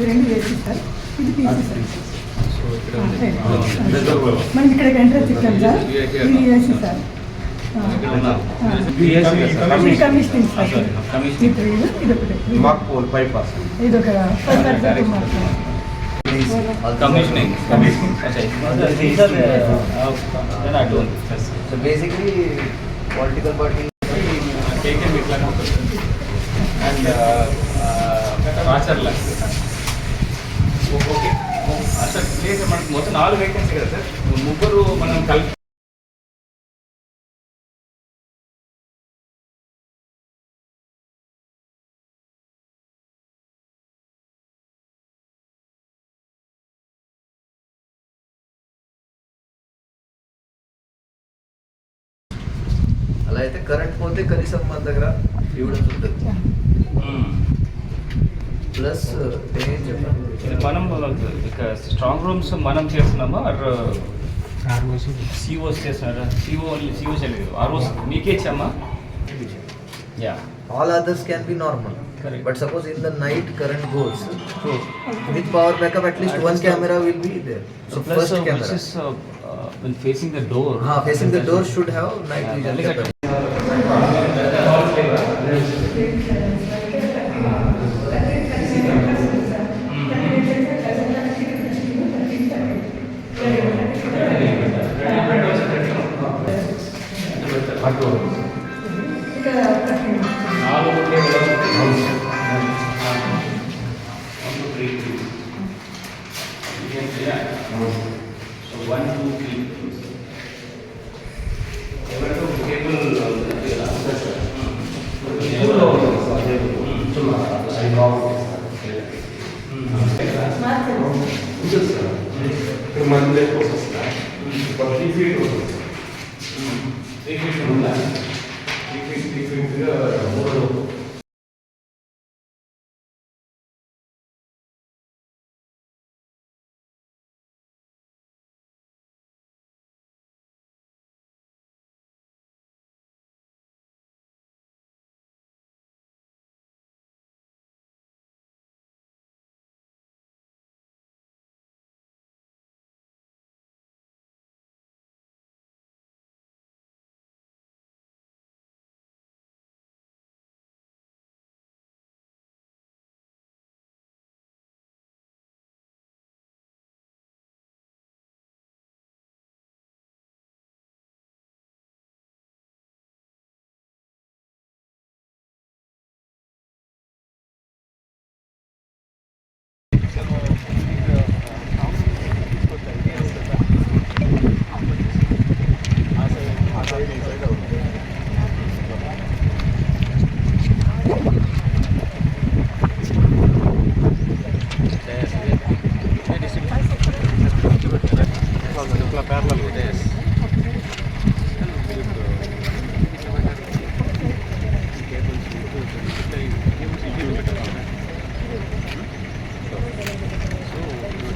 ఇది రెండు వేసి సార్. ఇది పీసీ సార్. మనం ఇక్కడ ఎంట్రెన్స్ ఇచ్చాం సార్. ఇది వేసి సార్. ఇది ఒక ఫైవ్ పర్సెంట్ మాత్రం commissioning These are the- uh, So basically, political party K K ఇట్లానే ఉంటుంది and Acharla ఓకే అసలు ప్లేస్ మనకి మొత్తం నాలుగు వేకెన్సీ కదా సార్ ముగ్గురు మనం కలిపి అలా అయితే కరెంట్ పోతే కనీసం మన దగ్గర ఇవ్వడం ఉంటుంది ప్లస్ నేనేం చెప్పాను మనం ఇక స్ట్రాంగ్ రూమ్స్ మనం చేస్తున్నామా సిఓస్ చేస్తున్నారా సిఓ ఓన్లీ సిఓ చేయలేదు ఆర్ఓస్ మీకే ఇచ్చామా yeah all others can be normal Correct. But suppose in the night current goes with power backup at least one camera will be there so plus first which camera is when facing the door facing the door should have night Yeah, vision look at camera నాలుగు table so one two three ఎవరితో table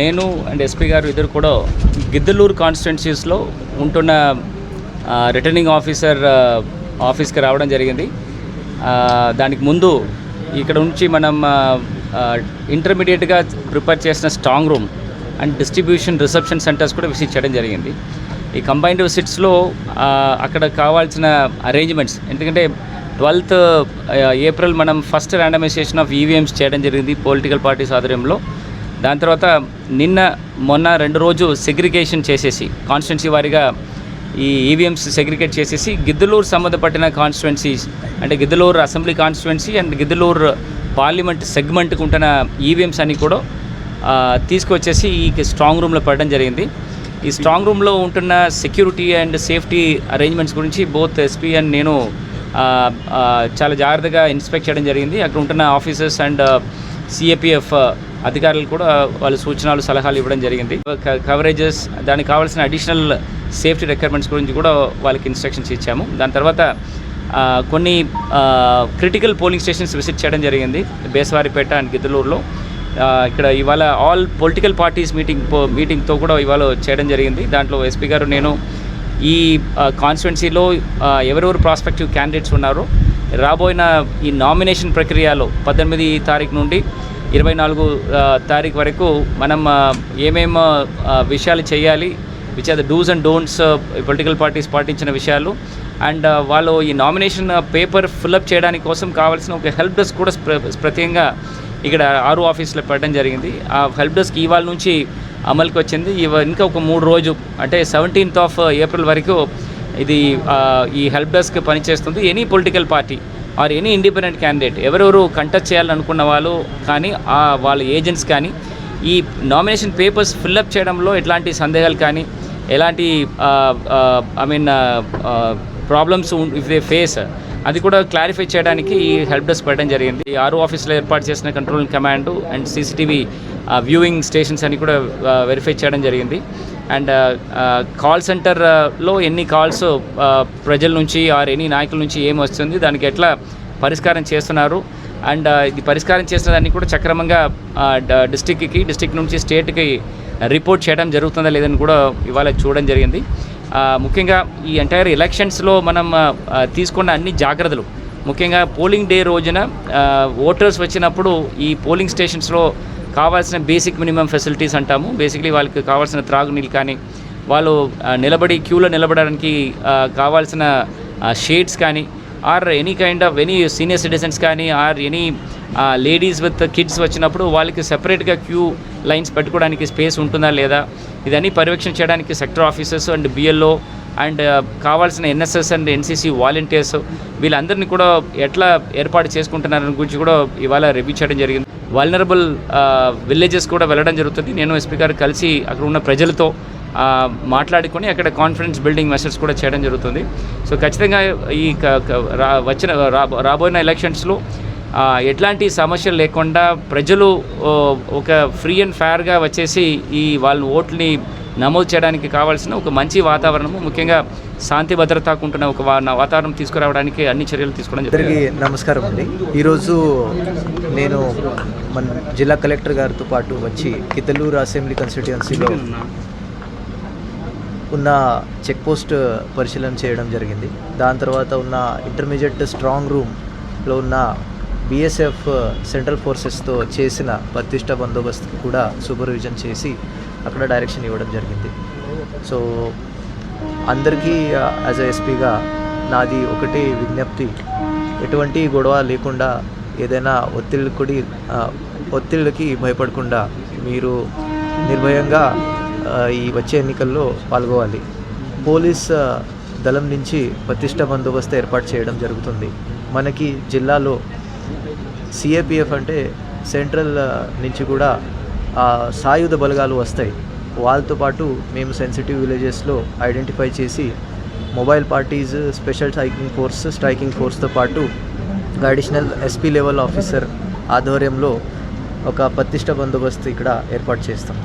నేను and SP గారు ఇద్దరు కూడా గిద్దలూరు కాన్స్టిట్యున్సీస్లో ఉంటున్న returning officer ఆఫీస్కి రావడం జరిగింది. దానికి ముందు ఇక్కడ నుంచి మనం ఇంటర్మీడియట్గా ప్రిపేర్ చేసిన strong room and distribution reception centres కూడా విజిట్ చేయడం జరిగింది. ఈ కంబైన్డ్ విజిట్స్లో అక్కడ కావాల్సిన అరేంజ్మెంట్స్ ఎందుకంటే ట్వెల్త్ ఏప్రిల్ మనం first randomisation of E V Ms చేయడం జరిగింది పొలిటికల్ పార్టీస్ ఆధ్వర్యంలో. దాని తర్వాత నిన్న మొన్న రెండు రోజు సెగ్రిగేషన్ చేసేసి కాన్స్టిట్యున్సీ వారిగా ఈ ఈవీఎంస్ సెగ్రిగేట్ చేసేసి గిద్దలూరు సంబంధపట్టిన కాన్స్టిట్యున్సీస్ అంటే Giddalur assembly constituency and Giddalur parliament సెగ్మెంట్కి ఉంటున్న ఈవీఎంస్ అన్నీ కూడా తీసుకొచ్చేసి ఈ స్ట్రాంగ్ రూమ్లో పెట్టడం జరిగింది. ఈ స్ట్రాంగ్ రూమ్లో ఉంటున్న సెక్యూరిటీ అండ్ సేఫ్టీ అరేంజ్మెంట్స్ గురించి బోత్ ఎస్పీ అండ్ నేను చాలా జాగ్రత్తగా ఇన్స్పెక్ట్ చేయడం జరిగింది. అక్కడ ఉంటున్న ఆఫీసర్స్ అండ్ సిఏపిఎఫ్ అధికారులు కూడా వాళ్ళ సూచనలు సలహాలు ఇవ్వడం జరిగింది. కవరేజెస్ దానికి కావాల్సిన అడిషనల్ సేఫ్టీ రిక్వైర్మెంట్స్ గురించి కూడా వాళ్ళకి ఇన్స్ట్రక్షన్స్ ఇచ్చాము. దాని తర్వాత కొన్ని క్రిటికల్ పోలింగ్ స్టేషన్స్ విజిట్ చేయడం జరిగింది. బేసవారిపేట అండ్ గిద్దలూరులో. ఇక్కడ ఇవాళ ఆల్ పొలిటికల్ పార్టీస్ మీటింగ్ మీటింగ్తో కూడా ఇవాళ చేయడం జరిగింది. దాంట్లో ఎస్పీ గారు నేను ఈ కాన్స్టిట్యున్సీలో ఎవరెవరు ప్రాస్పెక్టివ్ క్యాండిడేట్స్ ఉన్నారో రాబోయిన ఈ నామినేషన్ ప్రక్రియలో పద్దెనిమిది తారీఖు నుండి ఇరవై నాలుగు తారీఖు వరకు మనం ఏమేమి ఏమేం విషయాలు చేయాలి which are the dos and don'ts political parties పాటించిన విషయాలు. అండ్ వాళ్ళు ఈ నామినేషన్ పేపర్ ఫిల్అప్ చేయడానికి కోసం కావాల్సిన ఒక హెల్ప్ డెస్క్ కూడా ప్ర- ప్రత్యేకంగా ఇక్కడ ఆరు ఆఫీస్లో పెట్టడం జరిగింది. ఆ హెల్ప్ డెస్క్ ఇవాళ నుంచి అమలుకి వచ్చింది. ఇవ ఇంకా ఒక మూడు రోజు అంటే సెవెంటీన్త్ ఆఫ్ ఏప్రిల్ వరకు ఇది ఈ హెల్ప్ డెస్క్ పనిచేస్తుంది. Any political party or any independent candidate. ఎవరెవరు కంటెస్ట్ చేయాలనుకున్న వాళ్ళు కానీ ఆ వాళ్ళ ఏజెంట్స్ కానీ ఈ నామినేషన్ పేపర్స్ ఫిల్అప్ చేయడంలో ఎట్లాంటి సందేహాలు కానీ ఎలాంటి I mean problems if they face అది కూడా క్లారిఫై చేయడానికి ఈ హెల్ప్ డెస్క్ పెట్టడం జరిగింది. ఈ ఆరు ఆఫీస్లో ఏర్పాటు చేసిన control command and CCTV viewing stations అని కూడా వెరిఫై చేయడం జరిగింది. అండ్ uh, uh, కాల్ సెంటర్లో uh, ఎన్ని కాల్స్ ప్రజల నుంచి ఆర్ ఎన్ని నాయకుల నుంచి ఏమి వస్తుంది దానికి ఎట్లా పరిష్కారం చేస్తున్నారు అండ్ ఇది పరిష్కారం చేసిన దాన్ని కూడా సక్రమంగా డిస్టిక్కి డిస్టిక్ నుంచి స్టేట్కి రిపోర్ట్ చేయడం జరుగుతుందా లేదని కూడా ఇవాళ చూడడం జరిగింది. ముఖ్యంగా ఈ ఎంటైర్ ఎలక్షన్స్లో మనం తీసుకున్న అన్ని జాగ్రత్తలు ముఖ్యంగా పోలింగ్ డే రోజున ఓటర్స్ వచ్చినప్పుడు ఈ పోలింగ్ స్టేషన్స్లో కావాల్సిన బేసిక్ మినిమం ఫెసిలిటీస్ అంటాము. బేసిక్లీ వాళ్ళకి కావాల్సిన త్రాగునీళ్ళు కానీ వాళ్ళు నిలబడి క్యూలో నిలబడడానికి కావాల్సిన షేడ్స్ కానీ or any kind of any senior citizens కానీ or any ladies with kids వచ్చినప్పుడు వాళ్ళకి సెపరేట్గా క్యూ లైన్స్ పెట్టుకోవడానికి స్పేస్ ఉంటుందా లేదా? ఇదన్నీ పర్యవేక్షణ చేయడానికి sector officers and B L O and కావాల్సిన N S S and N C C volunteers వీళ్ళందరినీ కూడా ఎట్లా ఏర్పాటు చేసుకుంటున్నారని గురించి కూడా ఇవాళ రివ్యూ చేయడం జరిగింది. వల్నరబుల్ విలేజెస్ uh, కూడా వెళ్ళడం జరుగుతుంది. నేను ఎస్పీ గారు కలిసి అక్కడ ఉన్న ప్రజలతో మాట్లాడుకొని అక్కడ కాన్ఫిడెన్స్ బిల్డింగ్ మెషర్స్ కూడా చేయడం జరుగుతుంది. సో ఖచ్చితంగా ఈ క- రా వచ్చిన రాబో రాబోయిన ఎలక్షన్స్లో ఎట్లాంటి సమస్యలు లేకుండా ప్రజలు ఒక ఫ్రీ అండ్ ఫేర్గా వచ్చేసి ఈ వాళ్ళ ఓట్లని నమోదు చేయడానికి కావాల్సిన ఒక మంచి వాతావరణము ముఖ్యంగా శాంతి భద్రతకుంటున్న ఒక వా- వాతావరణం తీసుకురావడానికి అన్ని చర్యలు తీసుకోవడం జరిగింది. నమస్కారం అండి. ఈరోజు నేను మన జిల్లా కలెక్టర్ గారితో పాటు వచ్చి కితలూరు అసెంబ్లీ కన్స్టిట్యుయెన్సీలో ఉన్న చెక్ పోస్ట్ పరిశీలన చేయడం జరిగింది. దాని తర్వాత ఉన్న ఇంటర్మీడియట్ స్ట్రాంగ్ రూమ్లో ఉన్న బీఎస్ఎఫ్ సెంట్రల్ ఫోర్సెస్తో చేసిన ప్రతిష్ట బందోబస్తు కూడా సూపర్విజన్ చేసి అక్కడ డైరెక్షన్ ఇవ్వడం జరిగింది. సో అందరికీ యాజ్ అ ఎస్పీగా నాది ఒకటి విజ్ఞప్తి. ఎటువంటి గొడవ లేకుండా ఏదైనా ఒత్తిడి ఒత్తిళ్ళకి భయపడకుండా మీరు నిర్భయంగా ఈ వచ్చే ఎన్నికల్లో పాల్గొవాలి. పోలీస్ దళం నుంచి ప్రతిష్ట బందోబస్తు ఏర్పాటు చేయడం జరుగుతుంది. మనకి జిల్లాలో సిఏపిఎఫ్ అంటే సెంట్రల్ నుంచి కూడా సాయుధ బలగాలు వస్తాయి. వాళ్ళతో పాటు మేము సెన్సిటివ్ విలేజెస్లో ఐడెంటిఫై చేసి mobile parties special striking force striking ఫోర్స్తో పాటు అడిషనల్ ఎస్పీ లెవెల్ ఆఫీసర్ ఆధ్వర్యంలో ఒక ప్రతిష్ట బందోబస్తు ఇక్కడ ఏర్పాటు చేస్తాం.